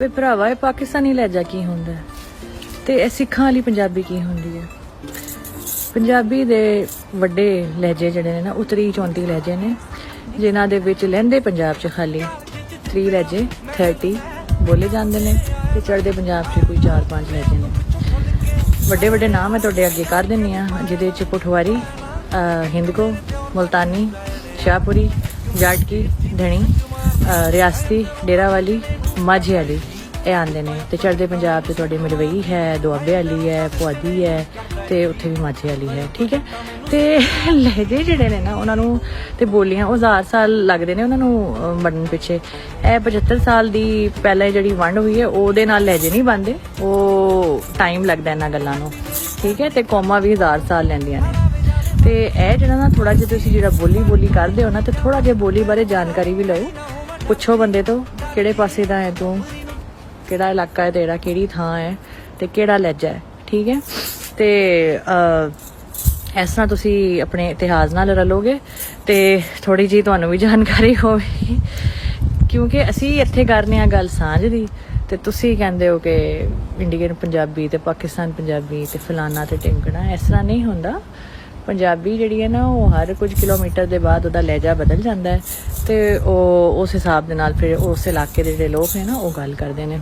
ਵੇ ਭਰਾਵਾ, ਇਹ ਪਾਕਿਸਤਾਨੀ ਲਹਿਜਾ ਕੀ ਹੁੰਦਾ ਹੈ? ਤੇ ਇਹ ਸਿੱਖਾਂ ਵਾਲੀ ਪੰਜਾਬੀ ਕੀ ਹੁੰਦੀ ਹੈ ਪੰਜਾਬੀ ਦੇ ਵੱਡੇ ਲਹਿਜੇ ਜਿਹੜੇ ਨੇ ਨਾ ਉਤਰੀ 34 ਲਹਿਜੇ ਨੇ, ਜਿਨ੍ਹਾਂ ਦੇ ਵਿੱਚ ਲਹਿੰਦੇ ਪੰਜਾਬ 'ਚ ਖਾਲੀ 3 ਲਹਿਜੇ 30 ਬੋਲੇ ਜਾਂਦੇ ਨੇ ਤੇ ਚੜ੍ਹਦੇ ਪੰਜਾਬ 'ਚ ਕੋਈ 4-5 ਲਹਿਜੇ ਨੇ ਵੱਡੇ ਵੱਡੇ ਨਾਮ ਮੈਂ ਤੁਹਾਡੇ ਅੱਗੇ ਕਰ ਦਿੰਨੀ ਆ ਜਿਹਦੇ 'ਚ ਪਠਵਾਰੀ ਹਿੰਦਕੋ, ਮੁਲਤਾਨੀ, ਸ਼ਾਹਪੁਰੀ, ਜਾਟਕੀ, ਧਣੀ ਅਹ ਰਿਆਸਤੀ ਡੇਰਾਵਾਲੀ ਮਾਝੇ ਵਾਲੀ ਇਹ ਆਂਦੇ ਨੇ। ਤੇ ਚੜ੍ਹਦੇ ਪੰਜਾਬ 'ਚ ਤੁਹਾਡੇ ਮਲਵਈ ਹੈ ਦੁਆਬੇ ਵਾਲੀ ਹੈ ਪੁਆਧੀ ਹੈ ਤੇ ਉੱਥੇ ਵੀ ਮਾਝੇ ਵਾਲੀ ਹੈ ਠੀਕ ਹੈ? ਤੇ ਲਹਿਜੇ ਜਿਹੜੇ ਨੇ ਨਾ ਉਹਨਾਂ ਨੂੰ ਤੇ ਬੋਲੀਆਂ ਉਹ ਹਜ਼ਾਰ ਸਾਲ ਲੱਗਦੇ ਨੇ ਉਹਨਾਂ ਨੂੰ ਅਹ, ਬਣਨ ਪਿੱਛੇ। ਇਹ 75 ਸਾਲ ਦੀ ਪਹਿਲਾਂ ਜਿਹੜੀ ਵੰਡ ਹੋਈ ਹੈ ਉਹਦੇ ਨਾਲ ਲਹਿਜੇ ਨਹੀਂ ਬਣਦੇ। ਉਹ ਟਾਈਮ ਲੱਗਦਾ ਇਹਨਾਂ ਗੱਲਾਂ ਨੂੰ ਠੀਕ ਹੈ? ਤੇ ਕੌਮਾਂ ਵੀ ਹਜ਼ਾਰ ਸਾਲ ਲੈਂਦੀਆਂ ਨੇ। ਤੇ ਇਹ ਜਿਹੜਾ ਨਾ ਥੋੜਾ ਜਿਹਾ ਤੁਸੀਂ ਜਿਹੜਾ ਬੋਲੀ ਬੋਲੀ ਕਰਦੇ ਹੋ ਨਾ ਤੇ ਥੋੜਾ ਜਿਹਾ ਬੋਲੀ ਬਾਰੇ ਜਾਣਕਾਰੀ ਵੀ ਲਓ। ਪੁੱਛੋ ਬੰਦੇ ਤੋਂ, ਕਿਹੜੇ ਪਾਸੇ ਦਾ ਹੈ ਤੂੰ? ਕਿਹੜਾ ਇਲਾਕਾ ਹੈ ਤੇਰਾ? ਕਿਹੜੀ ਥਾਂ ਹੈ? ਤੇ ਕਿਹੜਾ ਲਹਿਜਾ ਹੈ? ਠੀਕ ਹੈ? ਤੇ ਇਸ ਤਰ੍ਹਾਂ ਤੁਸੀਂ ਆਪਣੇ ਇਤਿਹਾਸ ਨਾਲ ਰਲੋਗੇ ਤੇ ਥੋੜੀ ਜੀ ਤੁਹਾਨੂੰ ਵੀ ਜਾਣਕਾਰੀ ਹੋਵੇਗੀ ਕਿਉਂਕਿ ਅਸੀਂ ਇੱਥੇ ਕਰਨੇ ਆ ਗੱਲ ਸਾਂਝ ਦੀ ਤੇ ਤੁਸੀਂ ਕਹਿੰਦੇ ਹੋ ਕਿ ਇੰਡੀਅਨ ਪੰਜਾਬੀ ਤੇ ਪਾਕਿਸਤਾਨ ਪੰਜਾਬੀ ਤੇ ਫਲਾਨਾ ਤੇ ਟਿੰਕਣਾ ਇਸ ਤਰ੍ਹਾਂ ਨਹੀਂ ਹੁੰਦਾ। ਪੰਜਾਬੀ ਜਿਹੜੀ ਹੈ ਨਾ, ਉਹ ਹਰ ਕੁਝ ਕਿਲੋਮੀਟਰ ਦੇ ਬਾਅਦ ਉਹਦਾ ਲਹਿਜਾ ਬਦਲ ਜਾਂਦਾ ਹੈ ਤੇ ਉਹ ਉਸ ਹਿਸਾਬ ਦੇ ਨਾਲ ਫਿਰ ਉਸ ਇਲਾਕੇ ਦੇ ਜਿਹੜੇ ਲੋਕ ਹੈ ਨਾ, ਉਹ ਗੱਲ ਕਰਦੇ ਨੇ।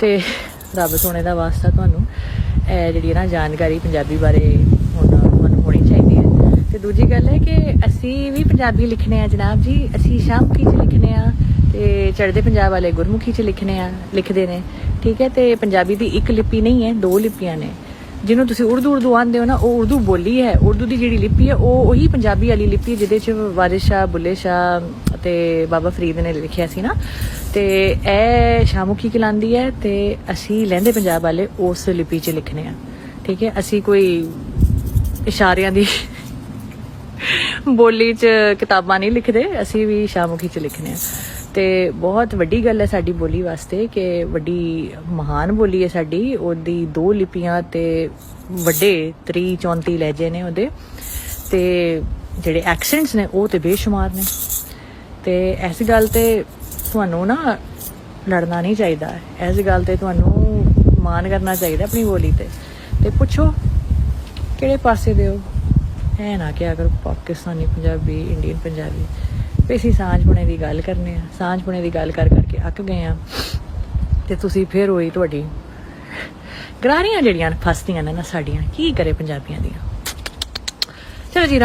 ਤੇ ਰੱਬ ਸੋਨੇ ਦਾ ਵਾਸਤਾ ਤੁਹਾਨੂੰ, ਇਹ ਜਿਹੜੀ ਹੈ ਨਾ ਜਾਣਕਾਰੀ ਪੰਜਾਬੀ ਬਾਰੇ ਹੁਣ ਤੁਹਾਨੂੰ ਹੋਣੀ ਚਾਹੀਦੀ ਹੈ। ਤੇ ਦੂਜੀ ਗੱਲ ਹੈ ਕਿ ਅਸੀਂ ਵੀ ਪੰਜਾਬੀ ਲਿਖਨੇ ਆ ਜਨਾਬ ਜੀ, ਅਸੀਂ ਸ਼ਾਮਕੀ ਚ ਲਿਖਨੇ ਆ ਤੇ ਚੜ੍ਹਦੇ ਪੰਜਾਬ ਵਾਲੇ ਗੁਰਮੁਖੀ ਚ ਲਿਖਨੇ ਆ, ਲਿਖਦੇ ਨੇ। ਠੀਕ ਹੈ, ਤੇ ਪੰਜਾਬੀ ਦੀ ਇੱਕ ਲਿਪੀ ਨਹੀਂ ਹੈ, ਦੋ ਲਿਪੀਆਂ ਨੇ। ਜਿਹਨੂੰ ਤੁਸੀਂ ਉਰਦੂ ਉਰਦੂ ਆਂਦੇ ਹੋ ਨਾ, ਉਹ ਉਰਦੂ ਬੋਲੀ ਹੈ, ਉਰਦੂ ਦੀ ਜਿਹੜੀ ਲਿਪੀ ਹੈ, ਉਹ ਉਹੀ ਪੰਜਾਬੀ ਵਾਲੀ ਲਿਪੀ ਹੈ, ਜਿਹਦੇ ਚ ਵਾਰਿਸ ਬੁੱਲੇ ਸ਼ਾਹ ਤੇ ਬਾਬਾ ਫਰੀਦ ਨੇ ਲਿਖਿਆ ਸੀ ਨਾ। ਤੇ ਇਹ ਸ਼ਾਮੁਖੀ ਕਹਿਲਾਂਦੀ ਹੈ ਤੇ ਅਸੀਂ ਲਹਿੰਦੇ ਪੰਜਾਬ ਵਾਲੇ ਉਸ ਲਿਪੀ ਚ ਲਿਖਨੇ ਆ। ਠੀਕ ਹੈ, ਅਸੀਂ ਕੋਈ ਇਸ਼ਾਰਿਆਂ ਦੀ ਬੋਲੀ ਚ ਕਿਤਾਬਾਂ ਨਹੀਂ ਲਿਖਦੇ, ਅਸੀਂ ਵੀ ਸ਼ਾਮੁਖੀ ਚ ਲਿਖਨੇ ਆ। ਤੇ ਬਹੁਤ ਵੱਡੀ ਗੱਲ ਹੈ ਸਾਡੀ ਬੋਲੀ ਵਾਸਤੇ ਕਿ ਵੱਡੀ ਮਹਾਨ ਬੋਲੀ ਹੈ ਸਾਡੀ। ਉਹਦੀ ਦੋ ਲਿਪੀਆਂ ਤੇ ਵੱਡੇ 30 34 ਲਹਿਜੇ ਨੇ ਉਹਦੇ। ਤੇ ਜਿਹੜੇ ਐਕਸੈਂਟਸ ਨੇ ਉਹ ਤੇ ਬੇਸ਼ੁਮਾਰ ਨੇ। ਤੇ ਇਸ ਗੱਲ ਤੇ ਤੁਹਾਨੂੰ ਨਾ ਲੜਨਾ ਨਹੀਂ ਚਾਹੀਦਾ। ਇਸ ਗੱਲ ਤੇ ਤੁਹਾਨੂੰ ਮਾਣ ਕਰਨਾ ਚਾਹੀਦਾ ਆਪਣੀ ਬੋਲੀ ਤੇ। ਤੇ ਪੁੱਛੋ, ਕਿਹੜੇ ਪਾਸੇ ਦੇ ਹੋ? ਐ ਨਾ ਕਿਹਾ ਕਰੋ, ਪਾਕਿਸਤਾਨੀ ਪੰਜਾਬੀ, ਇੰਡੀਅਨ ਪੰਜਾਬੀ। ਵੀ ਅਸੀਂ ਸਾਂਝਪੁਣੇ ਦੀ ਗੱਲ ਕਰਨੇ ਆ, ਸਾਂਝ ਸਾਂਝਪੁਣੇ ਦੀ ਗੱਲ ਕਰ ਕਰਕੇ ਅੱਕ ਗਏ ਆ ਤੇ ਤੁਸੀਂ ਫੇਰ ਹੋਈ ਤੁਹਾਡੀ ਗਰਾਰੀਆਂ ਜਿਹੜੀਆਂ ਫਸਦੀਆਂ ਨੇ ਨਾ ਸਾਡੀਆਂ, ਕੀ ਕਰੇ ਪੰਜਾਬੀਆਂ ਦੀਆਂ। ਚਲੋ ਜੀ